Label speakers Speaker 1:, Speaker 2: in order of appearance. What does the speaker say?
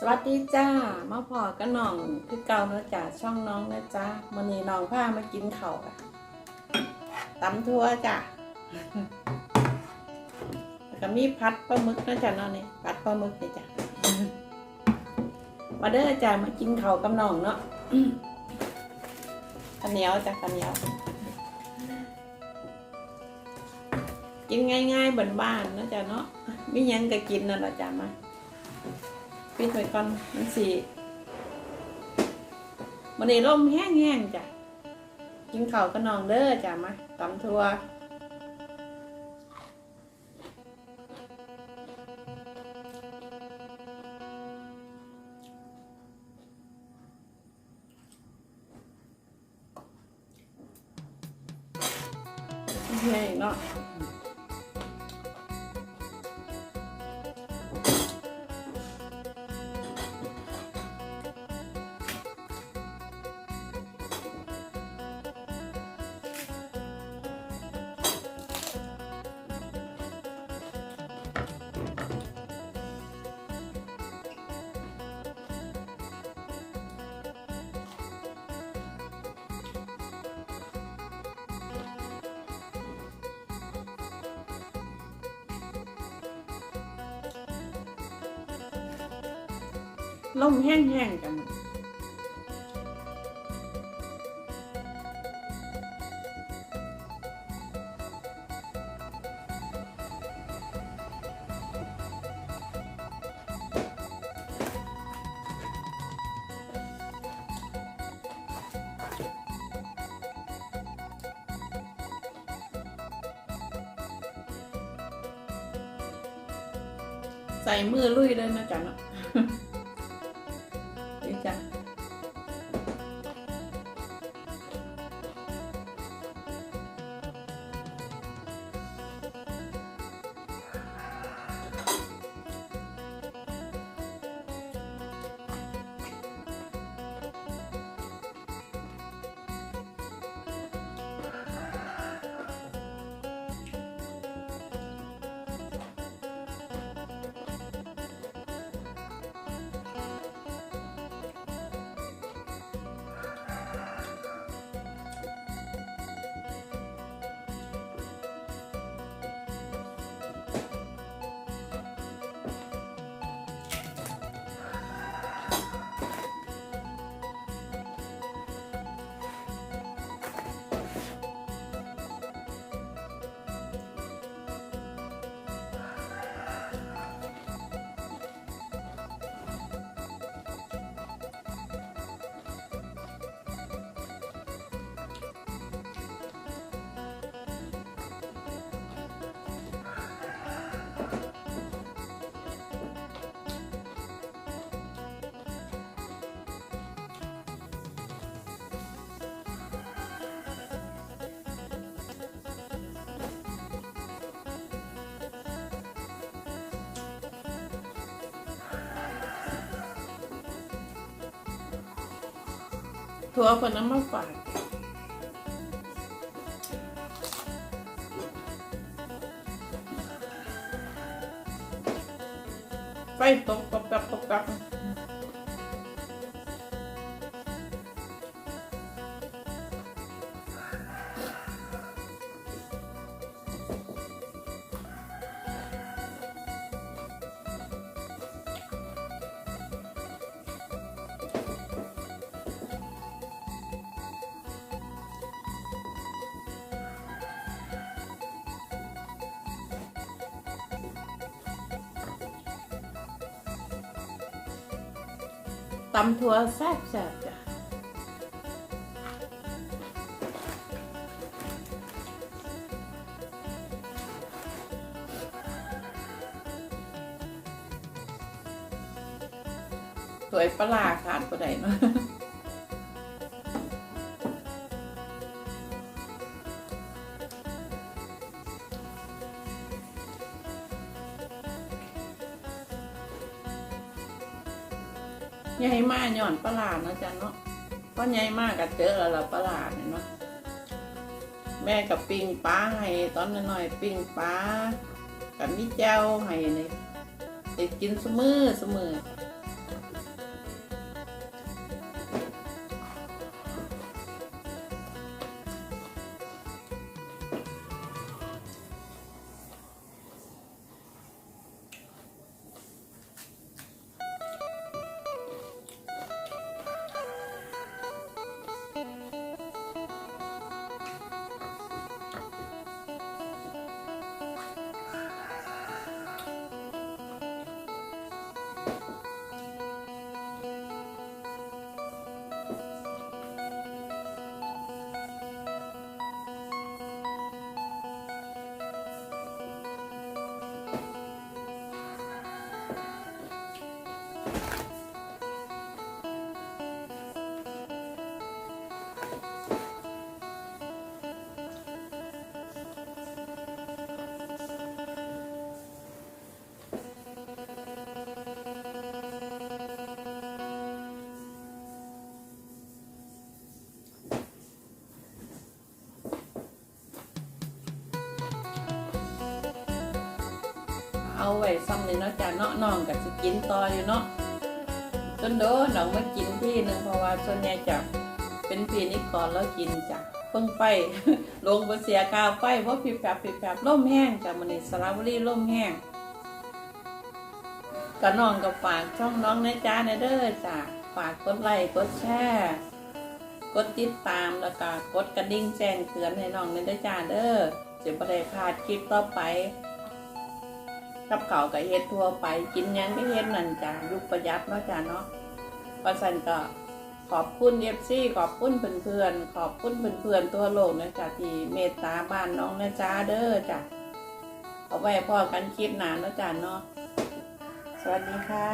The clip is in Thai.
Speaker 1: สวัสดีจ้ามาพอกับน้องคือเก่าเนาะจ้าช่องน้องนะจ้ามื้อนี้น้องพามากินเข้าวอะตำทั่วจ้าแล้วก็มีพัดปลาหมึกนะจ้าเนาะนี่พัดปลาหมึกนี่จ้ามาเด้อจ้ามากินเข้ากับน้องเนาะข้าวเหนียวจ้าข้าวเหนียวกินง่ายๆบ้านๆเนาะจ้าเนาะมีหยังก็กินนั่นแหละจ้ามา ปิดไว้ก่อนมันสีมันนี้ร่มแห้งๆจ้ะกินข้าวกับน้องเด้อจ้ามาตำทัวแห้งเนาะ ล่มแห้งๆกันใส่มือลุยเลยนะจ๊ะเนาะ ถั่วคนน้ำมาฝากไปตกตกตกตกตกำถั่วแซ่บแซ่บจ้ะสวยประหลาดขาดก็ได้เนาะ ใหญ่มากหย่อนประหลาดนะจ๊ะเนาะเพราะใหญ่มากก็เจอเราประปลาหลาดเนาะแม่กับปิงป้าให้ตอนน้อยๆปิงป้ากับมิเจ้าให้เลยติดกินเสมอเสมอ เอาไว้ซ้ำนี่เนาะจ้ะเนาะน้องก็สิกินต่ออยู่เนาะจนโดนน้องมากินที่หนึ่งเพราะว่าส่วนใหญ่จะเป็นปีนี้ก่อนแล้วกินจ้ะเพิ่งไปลงไปเสียกาวไฟเพราะผิดแผบผิดแผบล่มแห้งจ้ะมันนี่สระบุรีล่มแห้งก็น้องก็ฝากช่องน้องนะจ้าในเด้อจ้ะฝากกดไลค์กดแชร์กดติดตามแล้วก็กดกระดิ่งแจ้งเตือนให้น้องในเด้อจ้าเด้อจะไม่ได้พลาดคลิปต่อไป กับเขากับเฮ็ดทั่วไป กินยังก็เฮ็ดนั่นจ้ะยุคประหยัดเนาะจ้ะเนาะเพราะฉันก็ขอบคุณเอฟซีขอบคุณเพื่อนๆขอบคุณเพื่อนๆตัวโลกนะจ้ะที่เมตตาบ้านน้องนะจ้าเด้อจ้ะเอาไว้พ่อกันคลิปหนาเนาะจ้ะเนาะสวัสดีค่ะ